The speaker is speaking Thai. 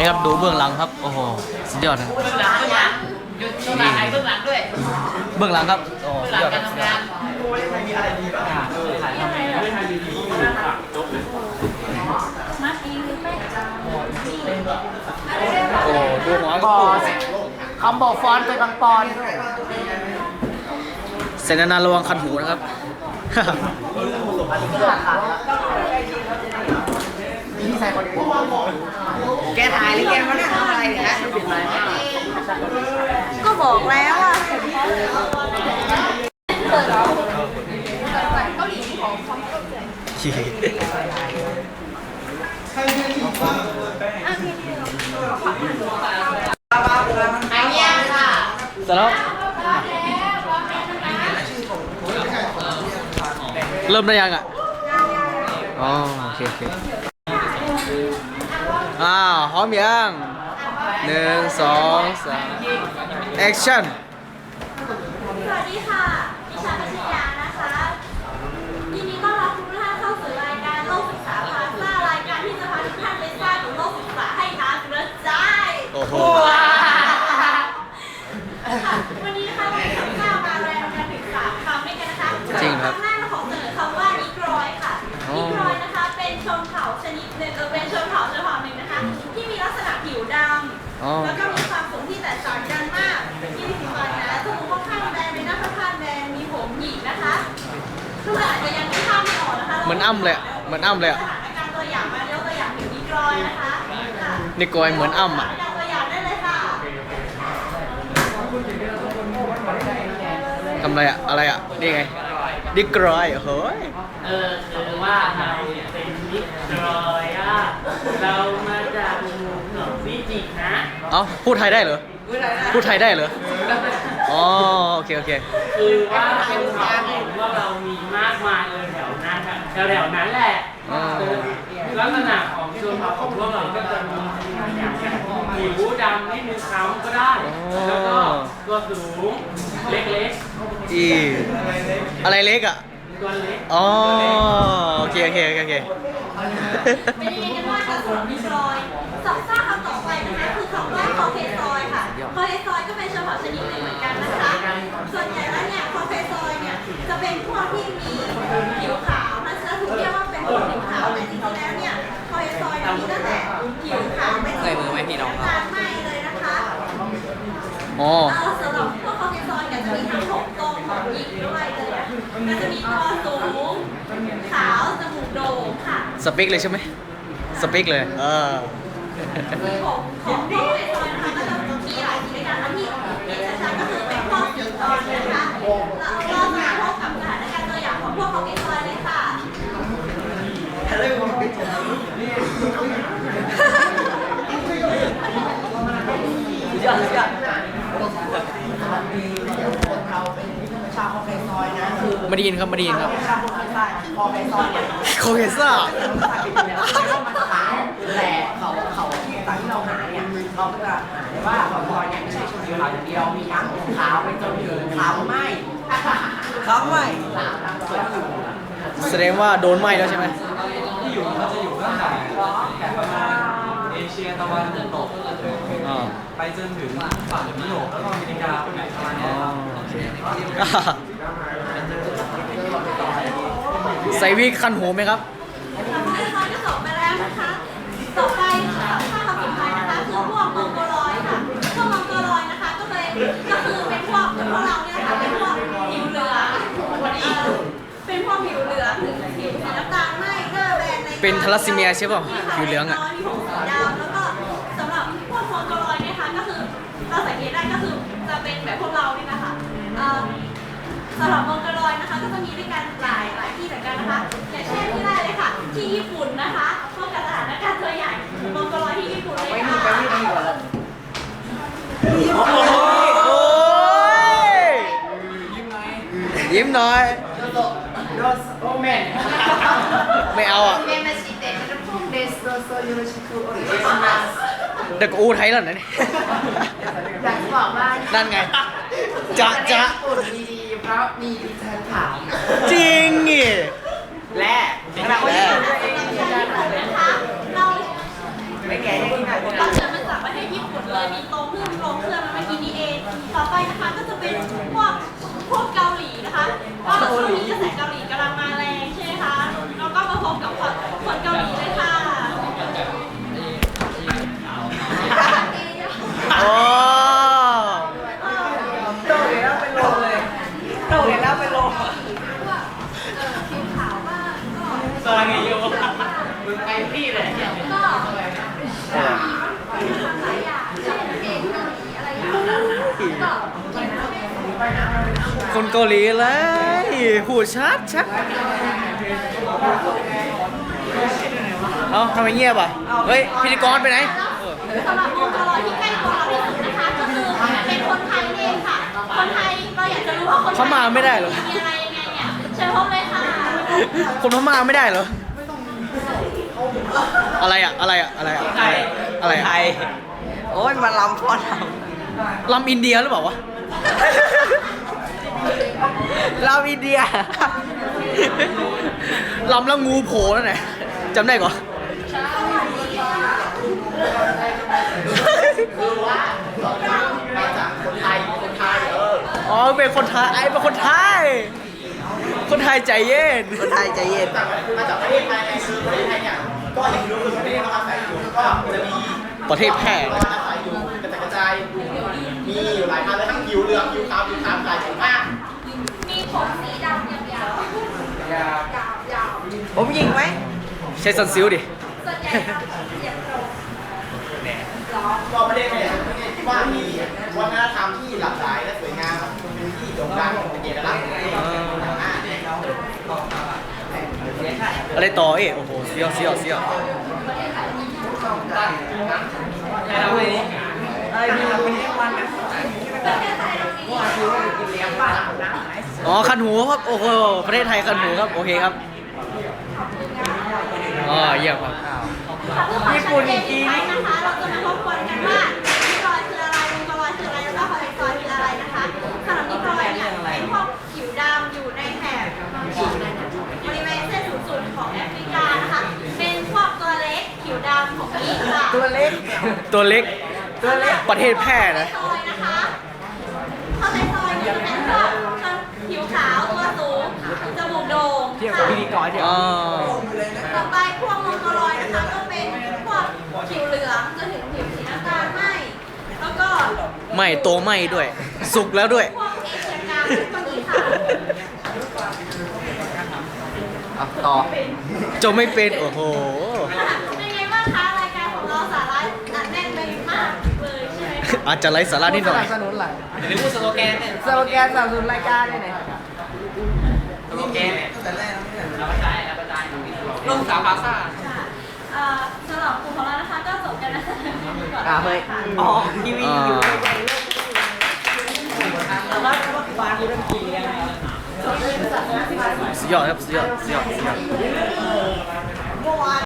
นี่ครับดูเบื้องหลังครับ โอ้โห สุดยอดนะเบื้องหลังเบื้องหลังหยุดดูหลังไอ้เบื้องหลังด้วย เบื้องหลังครับ โอ้โหเบื้องหสุลัดงยอดการครับทำงานมัดเองหรือไม่โอ้ดูหัวบก็อปูสคอมโบฟอนต์ไปบางปอนเซนนาระวังคันหูนะครับนี่ใส่คนแกถ่ายหรือแกมานั่งทำอะไรเนี่ยฮะปิดไมค์ก็บอกแล้วอะไอ้เนี่ยค่ะเสร็จแล้วเริ่มได้ยังอะ อ๋อ โอเคโอเค อ้าวพร้อมยังหนึ่งสองสามแอคชั่นสวัสดีค่ะดิฉันพัชยานะคะยินดีต้อนรับทุกท่านเข้าสู่รายการโลกศึกษาพาซ่ารายการที่จะพาทุกท่านไปสร้างของโลกศึกษาให้น้ำกระจาย โอ้โห มือนอ้ำเลยอะเหมือนอ้ำเลยอะสถานการณ์ตัวอย่างมายกตัวอย่างถึงนิกรอยนะคะค่ะนี่กอยเหมือนอ้ำอะสถานการณ์ตัวอย่างได้เลยค่ะทำอะไรอะอะไรอะนี่ไงดิกรอยเฮ้ย เออคือว่าเราเป็นมิตรอยอะเรามาจากหมู่ฟิจินะ เอ้า พูดไทยได้เหรอ พูดไทยได้เหรอ อ๋อโอเคโอเค คือว่าเป็นความเห็นว่าเรามีมากมายเลยแถวนั้นอะแถวๆนั้นแหละอ่าคือลักษณะของชนเผ่าของพวกเราก็จะมีอย่างเช่นผิวดำนิดนึงเขาก็ได้ แล้วก็ตัวสูงเล็กอีอะไรเล็กอะ ๆ ตัวเล็ก อ๋อโอเคโอเคโอเคโอเค เป็นยังไงกันบ้างคะสำหรับนิกรอยสองสร้างคำต่อไปนะคะคือคำว่าคอเคซอย ส่วนใหญ่แล้วเนี่ยคอเคซอยเนี่ยจะเป็นพวกที่มีผิวขาวมันจะถูกเรียกว่าเป็นพวกผิวขาวแต่จริงๆแล้วเนี่ยคอเคซอยเนี่ยมีตั้งแต่ผิวขาวไปจนถึงน้ำตาลไหมเลยนะคะอ๋อ เอ่อสำหรับพวกคอเคซอยเนี่ยจะมีทั้งหกตรงของหญิงด้วยเลยอะก็จะมีตัวสูงขาวจมูกโด่งค่ะสเปกเลยใช่ไหมสเปกเลย เออของของพวกเคซอยนะคะก็จะมีหลายสีด้วยกันอันที่เห็นชัดๆก็คือเป็นพวกสีตอนนะคะแล้วเรามาพบกับสถานการณ์ตัวอย่างของพวกคอเคซอยเลยค่ะ เราเป็นชาวคอเคซอยนะคือ ไม่ได้ยินครับไม่ได้ยินครับชาวคอเคซอยคอเคซอยเนี่ยโคเคซ่าเรามาขายแต่เขาเขาที่ตอนที่เราหาเนี่ยเราก็จะหาได้ว่าคอเคซอยเนี่ยไม่ใช่ชนเผ่าอย่างเดียวมีทั้งขาวไปจนถึงขาวไหมขาวไหมขาวทั้งส่วนอยู่แสดงว่าโดนไหม้แล้วใช่ไหมที่อยู่เขาจะอยู่ตั้งแต่เอเชียตะวันตกอ๋อไปจนถึงฝั่งยุโรปแล้วก็อเมริกาประมาณอ๋เนี้อยโอเค ใส่วิกคันหูไหมครับคำที่เราจะจบไปแล้วนะคะ ต่อไปค่ะถ้าคำสุดท้ายนะคะคือพวกมองโกลอยค่ะพวกมองโกลอยนะคะ ก็เลยก็คือเป็นพวกเหมือนพวกเราเนี่ยนะคะเป็นพวกผิวเหลืองเอ่อเป็นพวกผิวเหลืองหรือผิวสีน้ำตาลไหม้หน้าแบนในเป็นทาลัสซีเมียใช่ป่ะผิวเหลืองอะมีผมสีดำแล้วก็สำหรับพวกมองโกลอยเนี่ยค่ะก็คือเราสังเกตได้ก็คือจะเป็นแบบพวกเรานี่นะคะเอ่อ สำหรับมองโกลอยนะคะ ก็จะมีด้วยกันหลายหลายที่เหมือนกันนะคะอย่างเช่นที่แรกเลยค่ะ ที่ญี่ปุ่นนะคะพวกกับสถานการณ์ตัวอย่างมองโกลอยที่ญี่ปุ่นเลยค่ะโอ้ยยิ้มหน่อยโอเมนไม่เอาอะเมมาชิเตะมันพุ่งเดสโซโซยูโรชิคุโอริเอสมัสเด็กอูไทยแล้วนะนี่อยากจะบอกว่านั่นไง จะจะญี่ปุ่นดีๆ เพราะมีดิฉันถาม จริงนี่และและนะคะเราไม่แก่ที่ไคนเกาหลีเลยพูดชัดชัดเอ้าทำไมเงียบอะ เฮ้ย พิธีกรไปไหนเออสำหรับวงกลอยที่ใกล้ตัวเราที่สุดนะคะก็คือเป็นคนไทยเองค่ะ คนไทยเราอยากจะรู้ว่าคนไทยเขามาไม่ได้เหรอ มีอะไรยังไงเนี่ยเชิญพบเลยค่ะคนพม่าไม่ได้เหรอ อะไรอะ อะไรอะ อะไรอะ อะไรอะอะไรอะไทยโอ้ยมาลำพอลลำอินเดียหรือเปล่าวะำลำอินเดียลำแล้วงูโผล่นั่นแหละจำได้ก่อนมาจากคนไทยคนไทยเอออ๋อเป็นคนไทยไอ้เป็นคนไทย คนไทยใจเย็น คนไทยใจเย็นมาจากประเทศไทยไงคือประเทศไทยเนี่ยก็อย่างที่รู้คือประเทศเราอาศัยอยู่ก็จะมีประเทศแพร่เราอาศัยอยู่กระจายกระจายมีอยู่หลายพันเลยทั้งผิวเหลืองผิวขาวผิวขาวหลายผิวมาก มีผมสีดำยาวๆยาว ผมยิงไหม ใช้ซันซิลดิๆส่วนใหญ่ทำเสียบตรงก็ประเทศไทยเนี่ยประเทศที่ว่ามีวัฒนธรรมที่หลากหลายและสวยงามเป็นที่โด่งดังเป็นเอกลักษณ์ของประเทศอ่าอะไรต่อเอ๊ะโอ้โหเสียวเสียวเสียวอะไรดีเราไปเลี้ยงวันนะประเทศไทยเรามีกินเลี้ยงบ้านนะอ๋อคันหูครับโอ้โหประเทศไทยคันหูครับโอเคครับ อ๋อเยี่ยมครับญี่ปุ่นอีกทีนะคะเราจะมาทบทวนกันว่านิรอยคืออะไรวงกลอยคืออะไรแล้วก็คอเลสเตอรอลคืออะไรนะคะสำหรับนิรอยเนี่ยเป็นพวกผิวดำอยู่ในแถบบริเวณเส้นศูนย์สูตรของแอฟริกานะคะเป็นพวกตัวเล็กผิวดำของอีกค่ะตัวเล็กตัวเล็กตัวเล็กประเทศแพร่นะยนะคะคอเลสเตอรอลเนี่ยจะเป็นพวกผิวขาวตัวสูงจมูกโด่ง เทียบกับ พิธีกรเทียบอ๋อต่อไปพวกมงกลอยนะคะก็เป็นพวกผิวเหลืองจนถึงผิวสีน้ำตาลไหมแล้วก็ไม่โตไม่ด้วย สุกแล้วด้วย พวกเอเชียกลางพวกนี้ค่ะอะต่อจะไม่เป็น โอ้โห เป็นไงบ้างคะรายการของเราสาระอัดแน่นไปมากเลยใช่ไหมคะอาจจะไร้สาระนิดหน่อย สนับสนุนหลังหรือพูดสโลแกนเนี่ยสโลแกนสนับสนุนรายการเนี่ยไหนสโลแกนเนี่ยเรากระจายเรากระจาย ลงสามพาซ่าค่ะเอ่อสำหรับกลุ่มของเรานะคะก็จบกันนะคะก่อนอ่าเฮ้ยค่ะอ๋อทีวีอยู่อ่าใหญ่ๆเลยแต่ว่าแต่ว่าบ้านกูเริ่มกินเลี้ยงแล้วสุดยอดครับสุดยอดสุดยอดสุดยอดเมื่อวาน